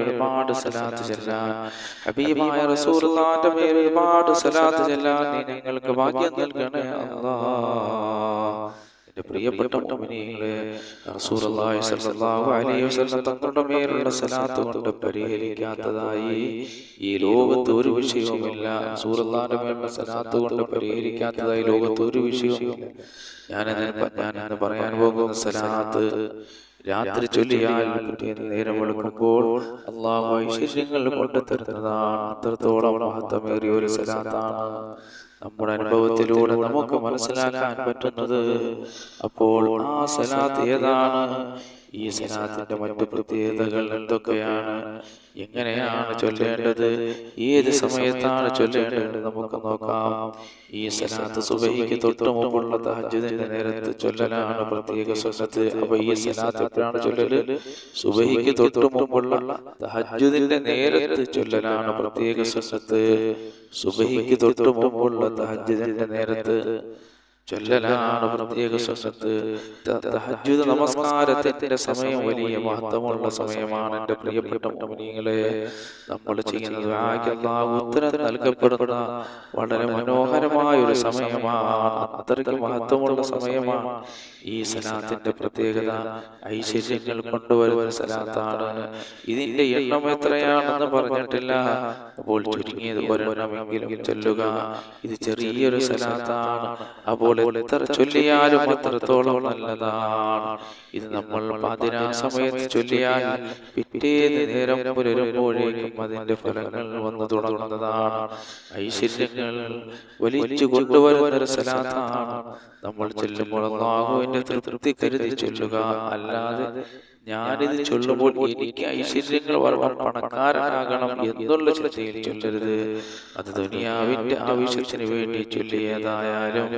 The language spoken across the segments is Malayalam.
ഒരുപാട് സലാത്ത് ഹബീബായ മേൽ ഒരുപാട് സലാത്ത് ഭാഗ്യം നൽകണേ അല്ലാഹ്. എന്റെ പ്രിയപ്പെട്ട മുഅ്മിനീങ്ങളെ റസൂലുള്ളാഹി സ്വല്ലല്ലാഹു അലൈഹി വസല്ലം തങ്ങളുടെ മേലുള്ള സലാത്ത് കൊണ്ട് പരിഹരിക്കാത്തതായി ഈ ലോകത്ത് ഒരു വിഷയവുമില്ല. റസൂലുള്ളാഹിന്റെ മേലുള്ള സലാത്ത് കൊണ്ട് പരിഹരിക്കാത്തതായി ലോകത്ത് ഒരു വിഷയവുമില്ല. ഞാനതിന് ഞാൻ പറയാൻ പോകുന്ന സലാത്ത് രാത്രി ചൊല്ലിയാൽ നേരം വെളുക്കുമ്പോൾ അള്ളാഹു ഐശ്വര്യങ്ങൾ കൊണ്ടുതരുന്നതാണ്. അത്രത്തോളം മഹത്വമേറിയ ഒരു സലാത്താണ് നമ്മുടെ അനുഭവത്തിലൂടെ നമുക്ക് മനസ്സിലാക്കാൻ പറ്റുന്നത് അപ്പോൾ ആ സലാത്ത് ഏതാണ്? ഈ സലാത്തിന്റെ മറ്റു പ്രത്യേകതകൾ എന്തൊക്കെയാണ്? എങ്ങനെയാണ് ചൊല്ലേണ്ടത്? ഏത് സമയത്താണ് ചൊല്ലേണ്ടത് നമുക്ക് നോക്കാം. ഈ സലാത്ത് സുബഹിക്ക് തൊട്ട് മുമ്പുള്ള തഹജ്ജുദിന്റെ നേരത്ത് ചൊല്ലലാണ് പ്രത്യേക സുന്നത്ത്. അപ്പൊ ഈ സലാത്ത് എപ്പോഴാണ് ചൊല്ലല്? സുബഹിക്ക് തൊട്ട് മുമ്പുള്ള തഹജ്ജുദിന്റെ നേരത്ത് ചൊല്ലലാണ് പ്രത്യേക സുന്നത്ത്. സുബഹിക്ക് തൊട്ട് മുമ്പുള്ള തഹജ്ജുദിന്റെ നേരത്ത് ചൊല്ലലാണ് പ്രത്യേക സുന്നത്ത് തഹജ്ജുദ് നമസ്കാരത്തിന്റെ സമയം വലിയ മഹത്വമുള്ള സമയമാണ് എന്റെ പ്രിയപ്പെട്ട മുനിയങ്ങളെ നമ്മൾ ചെയ്യുന്നത് ഉത്തരം നൽകപ്പെടുന്ന വളരെ മനോഹരമായ ഒരു സമയമാണ്. അത്രയ്ക്ക് മഹത്വമുള്ള സമയമാണ്. ഈ സലാത്തിന്റെ പ്രത്യേകത ഐശ്വര്യങ്ങൾ കൊണ്ടുവരുന്ന സലാത്താണ്. ഇതിന്റെ എണ്ണം എത്രയാണെന്ന് പറഞ്ഞിട്ടില്ല. അപ്പോൾ ചുരുങ്ങിയത് ഒരെണ്ണമെങ്കിലും ചൊല്ലുക. ഇത് ചെറിയൊരു സലാത്താണ്. അപ്പോൾ എത്ര ചൊല്ലിയാലും അത്രത്തോളം നല്ലതാണ്. ഇത് നമ്മൾ പതിനാ സമയത്ത് ചൊല്ലിയാൽ പിറ്റേന്ന് നേരം പുലരുമ്പോഴേക്കും അതിന്റെ ഫലങ്ങൾ വന്നു തുടങ്ങുന്നതാണ്. ഐശ്വര്യങ്ങൾ വലിച്ചു കൊണ്ടുവരുന്ന നമ്മൾ ചൊല്ലുമ്പോൾ അള്ളാഹുവിന്റെ തൃപ്തി കരുതി ചൊല്ലുക. അല്ലാതെ ഞാനിത് ചൊല്ലുമ്പോൾ എനിക്ക് ഐശ്വര്യങ്ങൾ വളർന്ന പണക്കാരനാകണം എന്നുള്ള ചിന്തയിൽ ചൊല്ലരുത്. അത് ദുനിയാവിന്റെ ആവശ്യത്തിന് വേണ്ടി ചൊല്ലിയതായാലും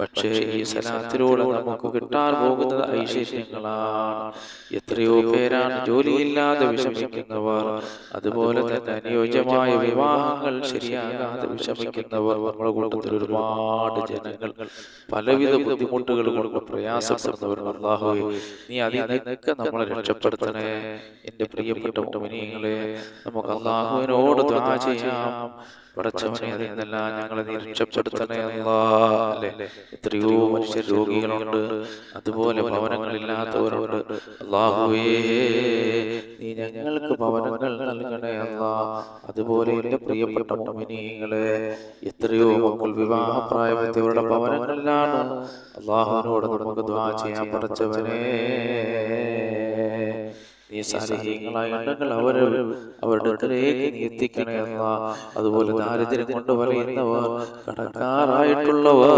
പക്ഷേ ഈ സലാത്തിലൂടെ നമുക്ക് കിട്ടാൻ പോകുന്നത് ഐശ്വര്യങ്ങളാണ്. എത്രയോ പേരാണ് ജോലിയില്ലാതെ വിഷമിക്കുന്നവർ അതുപോലെ തന്നെ അനുയോജ്യമായ വിവാഹങ്ങൾ ശരിയാകാതെ വിഷമിക്കുന്നവർ നമ്മുടെ കൂട്ടത്തിൽ ഒരുപാട് ജനങ്ങൾ. പലവിധ ബുദ്ധിമുട്ടുകൾ കൊണ്ട് പ്രയാസപ്പെടുന്നവർ അള്ളാഹുവേ നീ അതിനൊക്കെ നമ്മളെ രക്ഷപ്പെടുത്തണേ. എന്റെ പ്രിയപ്പെട്ട മുമിനിയങ്ങളെ നമുക്ക് അള്ളാഹുവിനോട് ദ്വാ ചെയ്യാം. പടച്ചവനെ അതിൽ നിന്നെല്ലാം ഞങ്ങളെ നീ രക്ഷപ്പെടുത്തണേ അല്ലാ. എത്രയോ മനുഷ്യ രോഗികളുണ്ട്. അതുപോലെ ഭവനങ്ങളില്ലാത്തവരുണ്ട്. അള്ളാഹുവേ നീ ഞങ്ങൾക്ക് ഭവനങ്ങൾ നൽകണേ അല്ല. അതുപോലെ എന്റെ പ്രിയപ്പെട്ട മോമിനികളെ എത്രയോ മക്കൾ വിവാഹപ്രായമെത്തിയവരുടെ ഭവനങ്ങളിലാണ്. അള്ളാഹുവിനോട് നമുക്ക് ദ്വാ ചെയ്യാൻ പടച്ചവനെ നീ സാലിഹ്യങ്ങളായ ഉണ്ടെങ്കിൽ അവരെ അവരുടെ അടുത്തേക്ക് നീ എത്തിക്കണേ അതുപോലെ ദാരിദ്ര്യം കൊണ്ട് പറയുന്നവർ കടക്കാറായിട്ടുള്ളവർ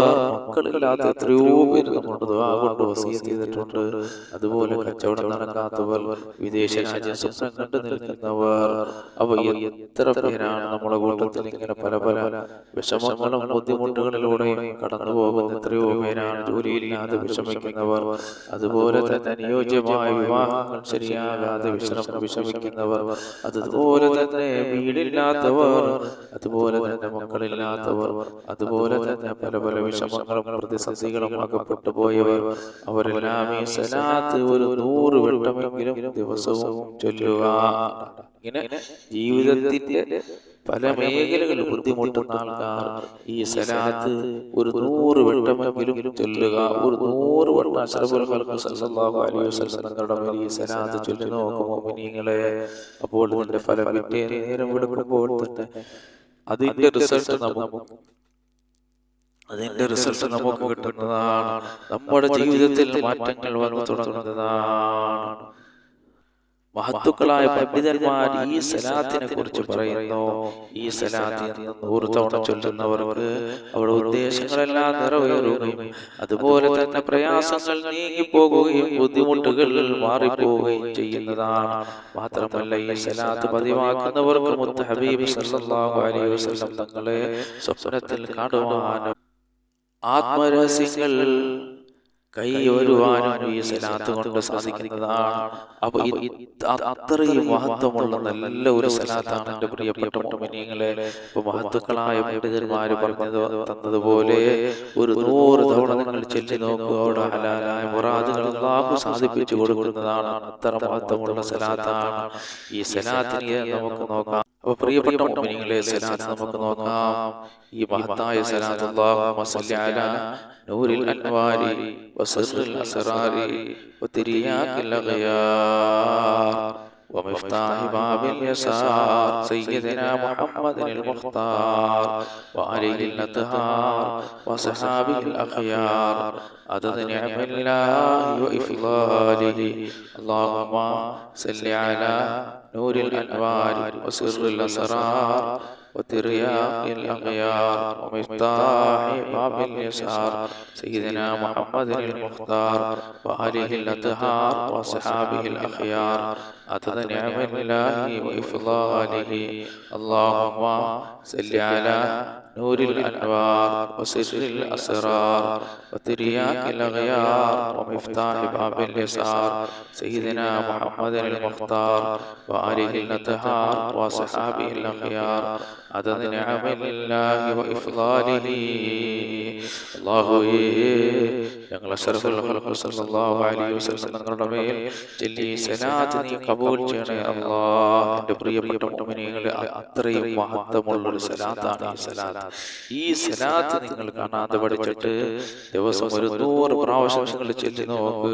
മക്കളില്ലാത്ത എത്രയോ പേര് നമ്മുടെ കൊണ്ട് ചെയ്തിട്ടുണ്ട്. അതുപോലെ കച്ചവടം നടക്കാത്തവർ വിദേശ രാജ്യം സ്വപ്നം കണ്ടു നിൽക്കുന്നവർ അവ എത്ര പേരാണ് നമ്മുടെ കൂട്ടത്തിൽ ഇങ്ങനെ പല പല വിഷമങ്ങളും ബുദ്ധിമുട്ടുകളിലൂടെയും കടന്നു പോകുന്ന എത്രയോ പേരാണ് ജോലിയില്ലാതെ വിഷമിക്കുന്നവർ. അതുപോലെ തന്നെ അനുയോജ്യമായ വിവാഹങ്ങൾ ശരിയാകാതെ വിശ്രമം വിഷമിക്കുന്നവർ അതുപോലെ തന്നെ വീടില്ലാത്തവർ. അതുപോലെ തന്നെ മക്കളില്ലാത്തവർ. അതുപോലെ തന്നെ പല പല വിഷമങ്ങളും പ്രതിസന്ധികളും അകപ്പെട്ടു പോയവർ അവരെല്ലാം ഈ സലാത്ത് ഒരു നൂറ് വെള്ളമെങ്കിലും ദിവസവും ചൊല്ലുക. ഇങ്ങനെ ജീവിതത്തിന്റെ പല മേഖലകളിൽ ബുദ്ധിമുട്ടുന്ന ആൾക്കാർ ഈ സലാത്ത് ഒരു നൂറ് വട്ടമെങ്കിലും ചൊല്ലുക. ഒരു നൂറ് വട്ടം അലൈഹി ഈ സലാത്ത് ചൊല്ലി നോക്കുമോ മുനിങ്ങളെ അപ്പോൾ ഇതിന്റെ ഫലം പിറ്റേ നേരം വിടുമ്പോൾ തന്നെ അതിന്റെ റിസൾട്ട് നമുക്ക് അതിന്റെ റിസൾട്ട് നമുക്ക് കിട്ടുന്നതാണ്. നമ്മുടെ ജീവിതത്തിൽ മാറ്റങ്ങൾ വന്നു തുടങ്ങുന്നതാണ്. മഹത്തുക്കളായ പണ്ഡിതന്മാർ ഈ സലാത്തിനെ കുറിച്ച് പറയുന്നു. ഈ സലാത്ത് നൂറ് തവണ ചൊല്ലുന്നവർക്ക് അവരുടെ ഉദ്ദേശങ്ങളെല്ലാം നിറവേറുകയും അതുപോലെ തന്നെ പ്രയാസങ്ങൾ നീങ്ങിപ്പോകുകയും ബുദ്ധിമുട്ടുകൾ മാറിപ്പോവുകയും ചെയ്യുന്നതാണ്. മാത്രമല്ല ഈ സലാത്ത് പതിവാക്കുന്നവർക്ക് മുത്ത് ഹബീബ് സല്ലല്ലാഹു അലൈഹി വസല്ലം തങ്ങളെ സ്വപ്നത്തിൽ കാണുവാനും ആത്മരഹസ്യങ്ങൾ കൈ ഒരുവാനും ഈ സലാത്ത് കൊണ്ട് സാധിക്കുന്നതാണ് അപ്പൊ അത്രയും മഹത്വമുള്ള നല്ല ഒരു സലാത്താണ് എന്റെ പ്രിയപ്പെട്ട മോമിനിയങ്ങളെ. ഇപ്പൊ മഹത്വക്കളായ പണ്ഡിതന്മാര് പറഞ്ഞത് തന്നതുപോലെ ഒരു നൂറ് തവണ നിങ്ങൾ ചെല്ലി നോക്കുക. അവിടെ ഹലാലായ മുറാദുകൾ അള്ളാഹു സാധിപ്പിച്ചു കൊടുക്കുന്നതാണ്. അത്ര മഹത്വമുള്ള സലാത്താണ്. ഈ സലാത്തിനെ നമുക്ക് നോക്കാം. അപ്പൊ പ്രിയപ്പെട്ട മോമിനിയങ്ങളെ സലാത്ത് നമുക്ക് നോക്കാം ഈ മഹത്തായ സലാത്ത് അല്ലാഹുമ്മ സല്ലി അലാ നൂറിൽ അൻവാരി وسر الأسرار وترياك الأغيار ومفتاح باب اليسار سيدنا محمد المختار وعليه الأطهار وصحابه الأخيار عدد نعم الله وإفضاله اللهم صل على نور الأنوار وسر الأسرار وترياق الأغيار ومفتاح باب اليسار. سيدنا محمد المختار وآله الأطهار وصحابه الأخيار. عدد نعم الله وإفضاله. اللهم صل على نور الأنوار وسر الأسرار وترياك الأغيار ومفتاح باب اليسار. سيدنا محمد المختار وآله الأطهار وصحابه الأخيار. عدد نعم الله وإفضاله الله ഞങ്ങൾ സല്ലല്ലാഹു അലൈഹി വസല്ലം തങ്ങളുടെ മേൽ ചൊല്ലി സലാത്ത് നീ കബൂൽ ചെയ്യണേ അല്ലാഹ്. എന്റെ പ്രിയപ്പെട്ട മുഅ്മിനീങ്ങളെ അത്രയും മഹത്വമുള്ള ഒരു സലാത്താണ് ഈ സലാത്ത്. ഈ സലാത്ത് നിങ്ങൾ കാണാതെ പഠിച്ചിട്ട് ദിവസം ഒരു നൂറ് പ്രാവശ്യം നിങ്ങൾ ചൊല്ലി നോക്ക്.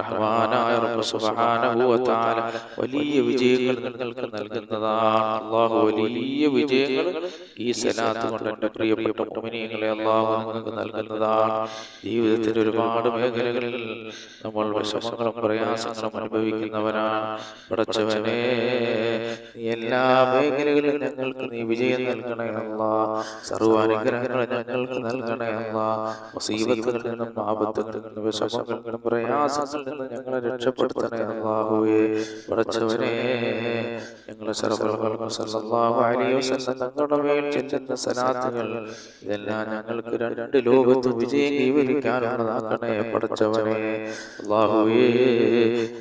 റഹ്മാനായ റബ്ബ് സുബ്ഹാനഹു വ തആല വലിയ വിജയങ്ങൾ നിങ്ങൾക്ക് നൽകുന്നതാണ് അല്ലാഹു വലിയ വിജയങ്ങൾ ഈ സലാത്ത് കൊണ്ട് എന്റെ പ്രിയപ്പെട്ട മുഅ്മിനീങ്ങളെ അല്ലാഹു നിങ്ങൾക്ക് നൽകുന്നതാണ് ജീവിതത്തിൽ ഒരുപാട് മേഖലകളിൽ നമ്മൾ വിഷമങ്ങളും പ്രയാസങ്ങളും അനുഭവിക്കുന്നവരാണ്. പടച്ചവനെ എല്ലാ മേഖലകളിലും ഞങ്ങൾക്ക് നീ വിജയം നൽകണേ അല്ല. സർവാനുഗ്രഹങ്ങൾ ഞങ്ങൾക്ക് നൽകണേ അല്ല. മുസീബത്തുകളിൽ നിന്നും ആപത്തുകളിൽ നിന്നും വിഷമങ്ങളിൽ നിന്നും പ്രയാസങ്ങളിൽ നിന്നും ഞങ്ങളെ രക്ഷപ്പെടുത്തണേ അല്ലാഹുവേ പടച്ചവനെ ഞങ്ങളെ സല്ലല്ലാഹു അലൈഹി വസല്ലം തങ്ങളുടെ മേൽ ചെല്ലുന്ന സലാത്തുകൾ ഇതെല്ലാം ഞങ്ങൾക്ക് രണ്ട് ലോകത്ത് വിജയം കൈവരിക്കാനുള്ളതാക്കണേ പടച്ചവനെ അള്ളാഹുവേ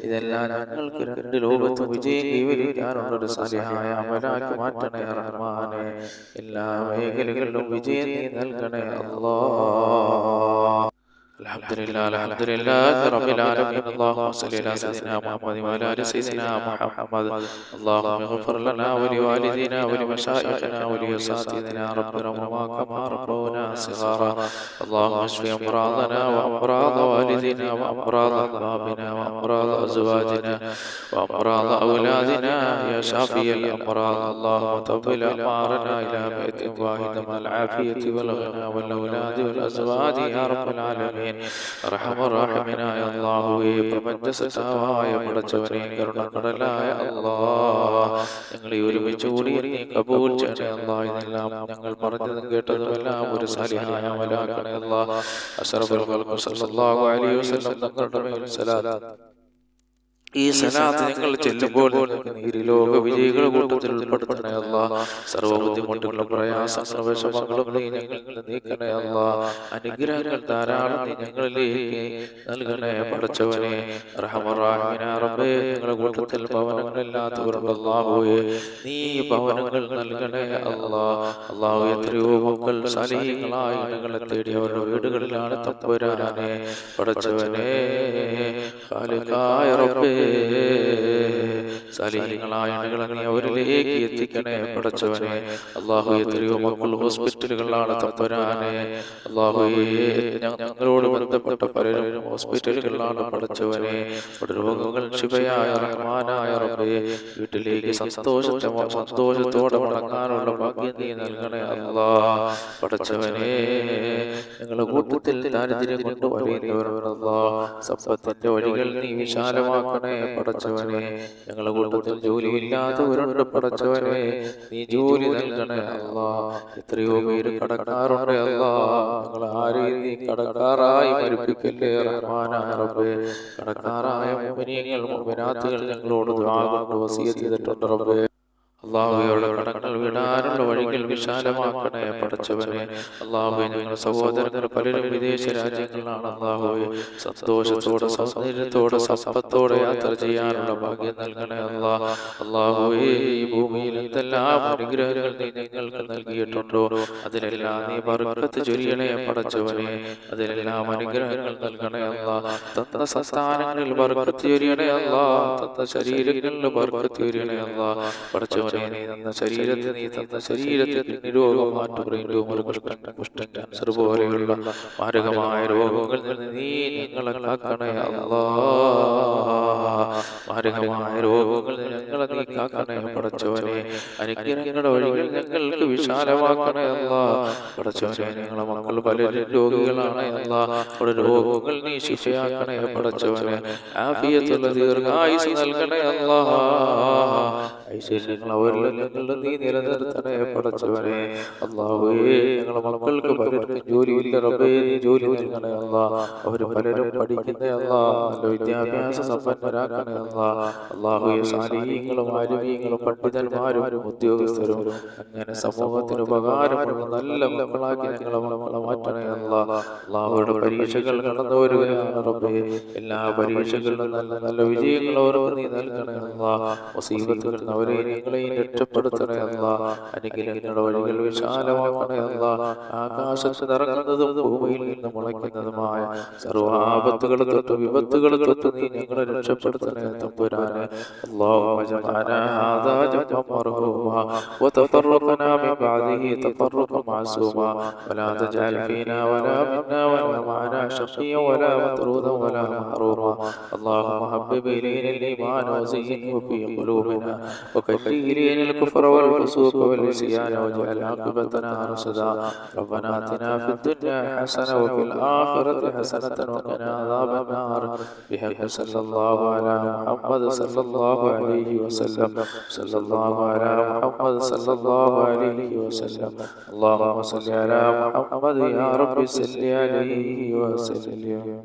ഇതെല്ലാം ഞങ്ങൾക്ക് രണ്ട് ലോകത്ത് വിജയം കൈവരിക്കാനുള്ളൊരു സഹായ അമലാക്കി മാറ്റണേ റഹ്മാനെ. എല്ലാ മേഖലകളിലും വിജയം നീ നൽകണേ അല്ലാ الحمد لله الحمد لله رب العالمين. اللهم صل على سيدنا محمد وعلى آل سيدنا محمد. اللهم اغفر لنا ولوالدينا ولمشايخنا ولأساتذتنا. ربنا وما كما ربونا صغارا. اللهم اشف أمراضنا وأمراض والدينا وأمراض أحبابنا وأمراض أزواجنا وأمراض أولادنا. يا شافي الأمراض اللهم طول أعمارنا إلى بيت واحد. مع العافية والغنى والأولاد والأزواج. يا رب العالمين. റഹമുറാഹിമിനായ അള്ളാഹുവേ പ്രപഞ്ചസത്താവായ പടച്ചവനെ കരുണക്കടലായ അള്ളാ ഞങ്ങളെ ഒരുമിച്ച് കൂടി നീ കബൂൽ ചെയ്യണേ അല്ലാ ഇതെല്ലാം ഞങ്ങൾ പറഞ്ഞതും കേട്ടതുമെല്ലാം ഒരു സാലിഹായ മലാക്കണേ അല്ലാ അസറബുൽ ഖൽഖ് സല്ലല്ലാഹു അലൈഹി വസല്ലം തങ്ങളുടെ മേൽ സലാത്ത് ഈ സലാത്ത് ഞങ്ങൾ ചെല്ലുമ്പോൾ ലോക വിജയികൾ കൂട്ടത്തിൽ ഉൾപ്പെടുത്തണേ അല്ല. സർവ ബുദ്ധിമുട്ടുകളും പ്രയാസ വിഷമങ്ങളും നീ ഞങ്ങളിൽ നീക്കണേ അല്ല. അനുഗ്രഹങ്ങൾ ധാരാളം നീ ഞങ്ങളിലേക്ക് നൽകണേ പഠിച്ചവനെ. റഹമറാഹിമിനാറബേ ഞങ്ങളുടെ കൂട്ടത്തിൽ ഭവനങ്ങളില്ലാത്തവരുണ്ടല്ലാഹുവേ നീ ഭവനങ്ങൾ നൽകണേ അല്ല. അള്ളാഹു എത്രയോ മക്കൾ ഇണകളെ തേടി അവരുടെ വീടുകളിലാണ് തപ്പുരാനെ. പടച്ചവനെ ഖാലിഖായ റബ്ബേ അണികളെ അവരിലേക്ക് എത്തിക്കണേ പടച്ചവനെ അള്ളാഹു എത്രയോ മക്കൾ ഹോസ്പിറ്റലുകളിലാണ് തപ്പരാനെ അള്ളാഹു ഞങ്ങളോട് ബന്ധപ്പെട്ട പലരും ഹോസ്പിറ്റലുകളിലാണ് പടച്ചവനെ രോഗങ്ങൾ ശിവയായ റഹ്മാനായ റബ്ബേ വീട്ടിലേക്ക് സന്തോഷത്തെ സന്തോഷത്തോടെ മടങ്ങാനുള്ള ഭാഗ്യം നീ നൽകണേ അല്ലാ പടച്ചവനെ ഞങ്ങളുടെ കൂട്ടത്തിൽ ദാരിദ്ര്യം കൊണ്ട് വരയുന്നവരുണ്ടല്ലാ സമ്പത്തിന്റെ വഴികൾ നീ വിശാലമാക്കണേ. പടച്ചവനെ ഞങ്ങളുടെ കൂട്ടത്തിൽ ജോലിയില്ലാത്തവരുണ്ട് പടച്ചവനെ നീ ജോലി നൽകണേ അല്ല. എത്രയോ പേര് കടക്കാറുണ്ട് അല്ല. ഞങ്ങൾ ആരെയും നീ കടക്കാറായി മരിപ്പിക്കല്ലേ റഹ്മാനാറബ് കടക്കാറായ മുമിനിയങ്ങൾ മുമിനാത്തുകൾ ഞങ്ങളോട് ദുആ കൊണ്ട് വസിയത്ത് ചെയ്തിട്ടുണ്ട് റബ്ബേ. കടങ്ങൾ വിടാനുള്ള വഴികൾ വിശാലമാക്കണേ അള്ളാഹു ഞങ്ങളുടെ സഹോദരങ്ങൾ പലരും വിദേശ രാജ്യങ്ങളിലാണ് അള്ളാഹുവെ. സന്തോഷത്തോടെ സൗന്ദര്യത്തോടെ സമ്പത്തോടെ യാത്ര ചെയ്യാനുള്ള ഭാഗ്യം നൽകണേ അള്ളാഹുവേ. ഈ ഭൂമിയിൽ എന്തെല്ലാം അനുഗ്രഹങ്ങൾ നീ ഞങ്ങൾക്ക് നൽകിയിട്ടുണ്ടോ? അതിലെല്ലാം നീ ബർക്കത്ത് ചൊരിയണേ പടച്ചവനെ അതിലെല്ലാം അനുഗ്രഹങ്ങൾ നൽകണേ അള്ളാഹ്. തന്ന സംസ്ഥാനങ്ങളിൽ ബർക്കത്ത് ചൊരിയണേ അള്ളാഹ്. തന്ന ശരീരങ്ങളിൽ ബർക്കത്ത് ചൊരിയണേ അള്ളാഹ്. പടച്ചവനെ നീ തന്ന ശരീരത്തിൽ നീ തന്ന ശരീരത്തിൽ കിഡ്നി രോഗം മാറ്റുബ്രെയിൻ ട്യൂമർ കുഷ്ഠം ക്യാൻസർ പോലെയുള്ള മാരകമായ രോഗങ്ങളിൽ നിന്ന് നീ ഞങ്ങളെ കാക്കണേ അല്ലാ. മാരകമായ രോഗങ്ങളിൽ ഞങ്ങളെ നീ കാക്കണേ പടച്ചവനെ. അനുഗ്രഹങ്ങളുടെ വഴികൾ ഞങ്ങൾക്ക് വിശാലമാക്കണേ അല്ല. പടച്ചവനെ ഞങ്ങളെ മക്കൾ പലരും രോഗികളാണ് അല്ല. അവിടെ രോഗങ്ങൾ നീ ശിക്ഷയാക്കണേ പടച്ചവനെ. ആഫിയത്തുള്ള ദീർഘായുസ് നൽകണേ അല്ല. ഐശ്വര്യങ്ങൾ അവരിൽ മക്കൾക്ക് റബ്ബേ നീ അവർ പലരും പണ്ഡിതന്മാരും ഉദ്യോഗസ്ഥരും അങ്ങനെ സമൂഹത്തിന് നല്ല മക്കളാക്കി ഞങ്ങളെ മക്കളെ മാറ്റണേ അള്ളാഹുയുടെ പരീക്ഷകൾ കടന്നു റബ്ബേ. എല്ലാ പരീക്ഷകളിലും നല്ല നല്ല വിജയങ്ങൾ അവർക്ക് നീ നൽകണേ അല്ല. മുസീബത്തുകൾ അവരെ ഞങ്ങളെയും രക്ഷപ്പെടുത്തണേ അല്ല അനുഗ്രഹങ്ങളുടെ വഴികൾ വിശാലമാക്കണേ അല്ല ആകാശത്ത് നിറങ്ങുന്നതും ഭൂമിയിൽ നിന്ന് മുളയ്ക്കുന്നതുമായ സർവാപത്തുകൾ തൊട്ട് വിപത്തുകൾ തൊട്ട് നീ ഞങ്ങളെ രക്ഷപ്പെടുത്തണേ തമ്പുരാനെ اللهم اجعلنا هذا جمعا مرحوما وتفرقنا من بعده تفرقا معصوما ولا تجعل فينا ولا منا ولا معنا شقيا ولا مطرودا ولا محروما اللهم حبب الينا الايمان وزينه في قلوبنا وكفر الينا الكفر والفسوق والعصيان واجعل عاقبتنا رشدا ربنا آتنا في الدنيا حسنة وفي الآخرة حسنة وقنا عذاب النار. بحق صلى الله على محمد صلى الله عليه وسلم. صلى الله على محمد صلى الله عليه وسلم. اللهم صل على محمد يا رب صل عليه وسلم.